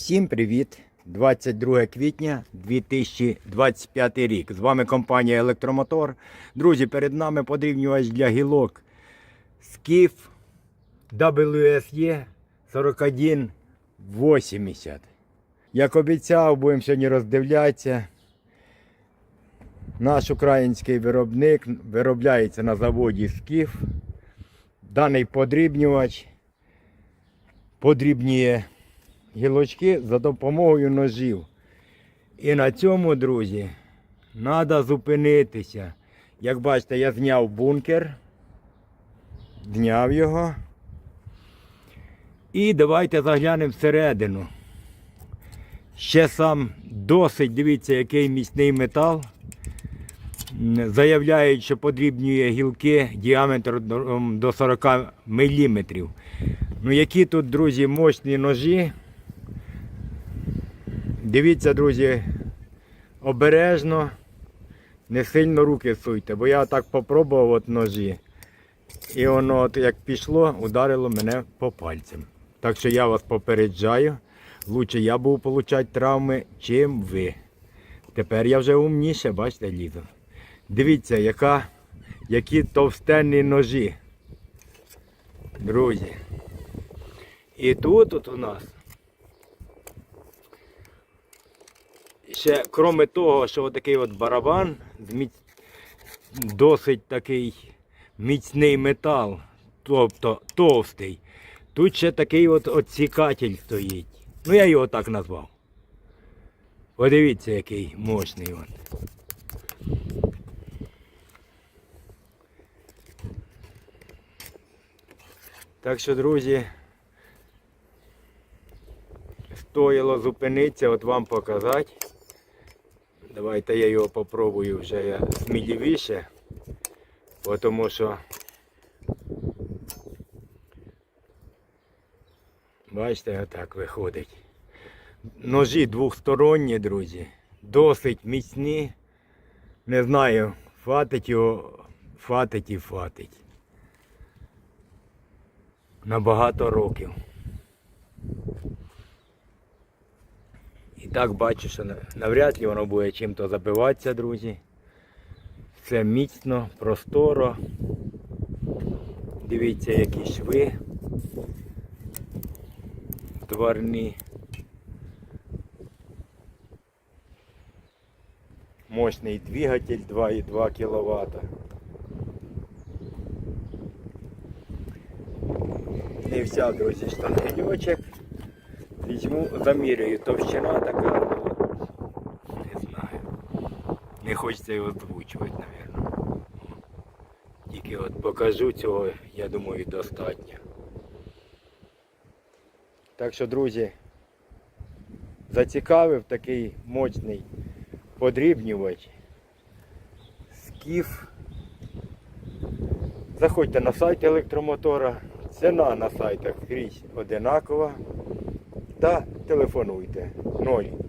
Всім привіт! 22 квітня 2025 рік. З вами компанія Електромотор. Друзі, перед нами подрівнювач для гілок Skif WSE 4180. Як обіцяв, будемо сьогодні роздивлятися. Наш український виробник виробляється на заводі Skif. Даний подрібнювач подрібнює гілочки за допомогою ножів. І на цьому, друзі, треба зупинитися. Як бачите, я зняв бункер, зняв його. І давайте заглянемо всередину. Ще сам досить, дивіться, який міцний метал. Заявляють, що подрібнює гілки діаметром до 40 мм. Ну, які тут, друзі, мощні ножі. Дивіться, друзі, обережно, не сильно руки суйте, бо я так попробував от ножі. І воно, от як пішло, ударило мене по пальцям. Так що я вас попереджаю, лучше я був получати травми, чим ви. Тепер я вже умніше, бачите, лізу. Дивіться, яка, які товстенні ножі. Друзі. І тут от у нас ще, крім того, що отакий от барабан, досить такий міцний метал, тобто товстий. Тут ще такий от отсікатель стоїть. Ну я його так назвав. Подивіться, який мощний він. Так що, друзі, стоїло зупинитися, от вам показати. Давайте я його попробую вже сміливіше, тому що бачите, отак виходить. Ножі двохсторонні, друзі, досить міцні. Не знаю, фатить його, фатить і фатить. На багато років. Так бачу, що навряд ли воно буде чим-то забиватися, друзі. Все міцно, просторо. Дивіться, які шви тварні. Мощний двигатель 2,2 кВт. Не взяв, друзі, штангельочок. Візьму, заміряю, товщина така, ну, не знаю. Не хочеться його озвучувати, мабуть. Тільки от покажу цього, я думаю, достатньо. Так що, друзі, зацікавив такий мощний подрібнювач. Скіф. Заходьте на сайт електромотора. Ціна на сайтах скрізь одинакова. Та телефонуйте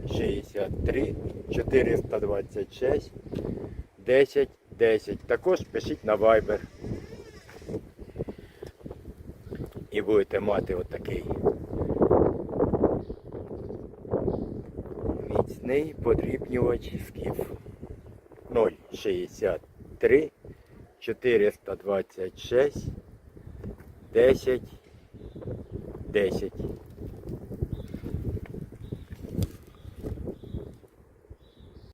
063 426 10 10. Також пишіть на Viber. І будете мати отакий міцний подрібнювач скіф 063 426 10 10.